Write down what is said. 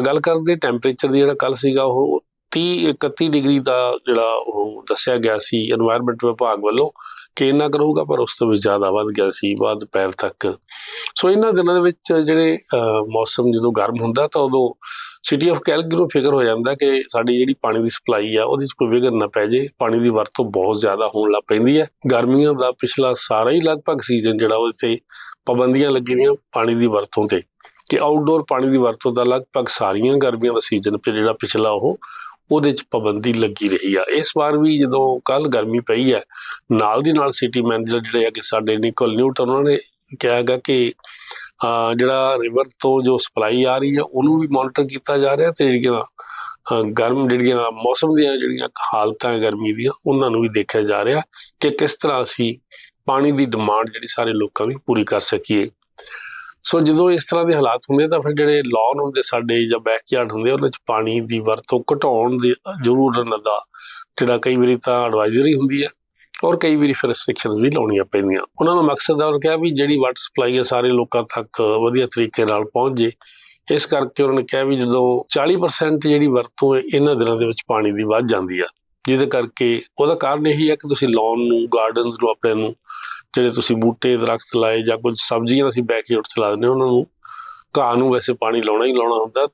ਗੱਲ ਕਰਦੇ ਟੈਂਪਰੇਚਰ ਦੀ ਜਿਹੜਾ ਕੱਲ ਸੀਗਾ ਉਹ 30 31 ਡਿਗਰੀ ਦਾ ਜਿਹੜਾ ਉਹ ਦੱਸਿਆ ਗਿਆ ਸੀ এনवायरमेंट ਵਿਭਾਗ ਵੱਲੋਂ ਕਿ ਇੰਨਾ ਕਰੂਗਾ ਪਰ ਉਸ ਤੋਂ ਵੀ ਜ਼ਿਆਦਾ ਵੱਧ ਗਿਆ ਸੀ ਬਾਅਦ ਪੈਰ ਤੱਕ। ਸੋ ਇਹਨਾਂ ਦਿਨਾਂ ਦੇ ਵਿੱਚ ਜਿਹੜੇ ਮੌਸਮ ਜਦੋਂ ਗਰਮ ਹੁੰਦਾ ਤਾਂ ਉਦੋਂ ਸਿਟੀ ਆਫ ਕੈਲਗਰੀ ਨੂੰ ਫਿਕਰ ਹੋ ਜਾਂਦਾ ਕਿ ਸਾਡੀ ਜਿਹੜੀ ਪਾਣੀ ਦੀ ਸਪਲਾਈ ਆ, ਉਹਦੇ 'ਚ ਕੋਈ ਵਿਘਨ ਨਾ ਪੈ ਜੇ। ਪਾਣੀ ਦੀ ਵਰਤੋਂ ਬਹੁਤ ਜ਼ਿਆਦਾ ਹੋਣ ਲੱਗ ਪੈਂਦੀ ਹੈ। ਗਰਮੀਆਂ ਦਾ ਪਿਛਲਾ ਸਾਰਾ ਹੀ ਲਗਭਗ ਸੀਜ਼ਨ ਜਿਹੜਾ ਉਹ ਇੱਥੇ ਪਾਬੰਦੀਆਂ ਲੱਗੀਆਂ ਪਾਣੀ ਦੀ ਵਰਤੋਂ ਤੇ। ਕਿ ਆਊਟਡੋਰ ਪਾਣੀ ਦੀ ਵਰਤੋਂ ਦਾ ਲਗਭਗ ਸਾਰੀਆਂ ਗਰਮੀਆਂ ਦਾ ਸੀਜ਼ਨ ਫਿਰ ਜਿਹੜਾ ਪਿਛਲਾ ਉਹ, ਉਹਦੇ 'ਚ ਪਾਬੰਦੀ ਲੱਗੀ ਰਹੀ ਆ। ਇਸ ਵਾਰ ਵੀ ਜਦੋਂ ਕੱਲ ਗਰਮੀ ਪਈ ਹੈ, ਨਾਲ ਦੀ ਨਾਲ ਸਿਟੀ ਮੈਨੇਜਰ ਜਿਹੜੇ ਆ ਕਿ ਸਾਡੇ ਨਿਕਲ ਨਿਊਟਨ, ਉਹਨਾਂ ਨੇ ਕਿਹਾ ਹੈਗਾ ਕਿ ਜਿਹੜਾ ਰਿਵਰ ਤੋਂ ਜੋ ਸਪਲਾਈ ਆ ਰਹੀ ਹੈ, ਉਹਨੂੰ ਵੀ ਮੋਨੀਟਰ ਕੀਤਾ ਜਾ ਰਿਹਾ ਤੇ ਜਿਹੜੀਆਂ ਗਰਮ ਜਿਹੜੀਆਂ ਮੌਸਮ ਦੀਆਂ ਜਿਹੜੀਆਂ ਹਾਲਤਾਂ ਗਰਮੀ ਦੀਆਂ, ਉਹਨਾਂ ਨੂੰ ਵੀ ਦੇਖਿਆ ਜਾ ਰਿਹਾ ਕਿ ਕਿਸ ਤਰ੍ਹਾਂ ਅਸੀਂ ਪਾਣੀ ਦੀ ਡਿਮਾਂਡ ਜਿਹੜੀ ਸਾਰੇ ਲੋਕਾਂ ਦੀ ਪੂਰੀ ਕਰ ਸਕੀਏ। ਸੋ ਜਦੋਂ ਇਸ ਤਰ੍ਹਾਂ ਦੇ ਹਾਲਾਤ ਹੁੰਦੇ ਤਾਂ ਫਿਰ ਜਿਹੜੇ ਲਾਨ ਹੁੰਦੇ ਸਾਡੇ ਜਾਂ ਬੈਕਯਾਰਡ ਹੁੰਦੇ ਉਹਨਾਂ 'ਚ ਪਾਣੀ ਦੀ ਵਰਤੋਂ ਘਟਾਉਣ ਦੀ ਜ਼ਰੂਰ ਦਾ ਜਿਹੜਾ ਕਈ ਵਾਰੀ ਤਾਂ ਐਡਵਾਈਜ਼ਰੀ ਹੁੰਦੀ ਹੈ ਔਰ ਕਈ ਵਾਰੀ ਫਿਰ ਰਿਸਟ੍ਰਿਕਸ਼ਨਸ ਵੀ ਲਾਉਣੀਆਂ ਪੈਂਦੀਆਂ। ਉਹਨਾਂ ਦਾ ਮਕਸਦ ਹੈ ਉਹ ਕਿਹਾ ਵੀ ਜਿਹੜੀ ਵਾਟਰ ਸਪਲਾਈ ਹੈ ਸਾਰੇ ਲੋਕਾਂ ਤੱਕ ਵਧੀਆ ਤਰੀਕੇ ਨਾਲ ਪਹੁੰਚ ਜੇ। ਇਸ ਕਰਕੇ ਉਹਨਾਂ ਨੇ ਕਿਹਾ ਵੀ ਜਦੋਂ 40% ਜਿਹੜੀ ਵਰਤੋਂ ਹੈ, ਇਹਨਾਂ ਦਿਨਾਂ ਦੇ ਵਿੱਚ ਪਾਣੀ ਦੀ ਵੱਧ ਜਾਂਦੀ ਆ। ਜਿਹਦੇ ਕਰਕੇ ਉਹਦਾ ਕਾਰਨ ਇਹੀ ਹੈ ਕਿ ਤੁਸੀਂ ਲਾਨ ਨੂੰ ਗਾਰਡਨਸ ਨੂੰ ਆਪਣੇ ਨੂੰ ਜਿਹੜੇ ਤੁਸੀਂ ਬੂਟੇ ਦਰਖਤ ਲਾਏ ਜਾਂ ਕੁਝ ਸਬਜ਼ੀਆਂ ਅਸੀਂ ਬੈਕਯਾਰਡ ਚ ਲਾ ਦਿੰਦੇ ਹਾਂ, ਉਹਨਾਂ ਨੂੰ ਘਾਹ ਨੂੰ ਵੈਸੇ ਪਾਣੀ ਲਾਉਣਾ ਹੀ ਲਾਉਣਾ ਹੁੰਦਾ।